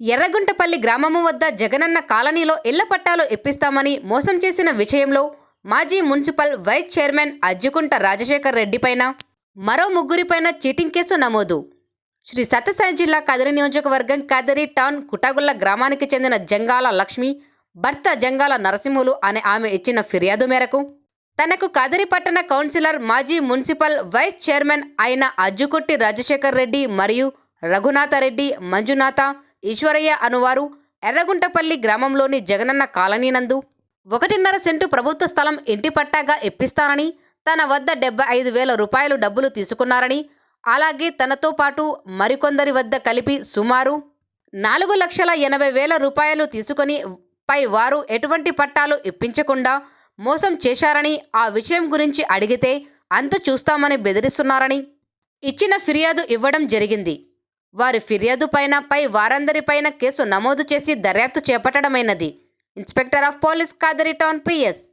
ఎర్రగుంటపల్లి గ్రామము వద్ద జగనన్న కాలనీలో ఇళ్ళ పట్టాలు ఇప్పిస్తామని మోసం చేసిన విషయంలో మాజీ municipal vice chairman Ajjukunta Rajasekhar రెడ్డిపైన మరో ముగ్గురిపైన చీటింగ్ కేసు నమోదు. శ్రీ సత్యసాయి జిల్లా కదిరి నియోజకవర్గం కదిరి టౌన్ కుటాగుల్ల గ్రామానికి చెందిన జంగాల లక్ష్మి భర్త జంగాల నరసింహులు అనే ఆమె ఇచ్చిన ఫిర్యాదు మేరకు తనకు కదిరి పట్టణ కౌన్సిలర్ మాజీ మున్సిపల్ వైస్ చైర్మన్ అయిన అజ్జుకుట్టి రాజశేఖర్ రెడ్డి మరియు రఘునాథరెడ్డి మంజునాథ ఈశ్వరయ్య అనువారు ఎర్రగుంటపల్లి గ్రామంలోని జగనన్న కాలనీ నందు. ఒకటిన్నర సెంటు ప్రభుత్వ స్థలం ఇంటి పట్టాగా ఇప్పిస్తానని తన వద్ద డెబ్బై ఐదు వేల రూపాయలు డబ్బులు తీసుకున్నారని అలాగే తనతో పాటు మరికొందరి వద్ద కలిపి సుమారు నాలుగు లక్షల ఎనభై వేల రూపాయలు తీసుకొని పై వారు ఎటువంటి పట్టాలు ఇప్పించకుండా మోసం చేశారని ఆ విషయం గురించి అడిగితే అంత చూస్తామని బెదిరిస్తున్నారని. ఇచ్చిన ఫిర్యాదు ఇవ్వడం జరిగింది. వారి ఫిర్యాదు పైన పై వారందరిపైన కేసు నమోదు చేసి దర్యాప్తు చేపట్టడమైనది. Inspector of police Kadiri town PS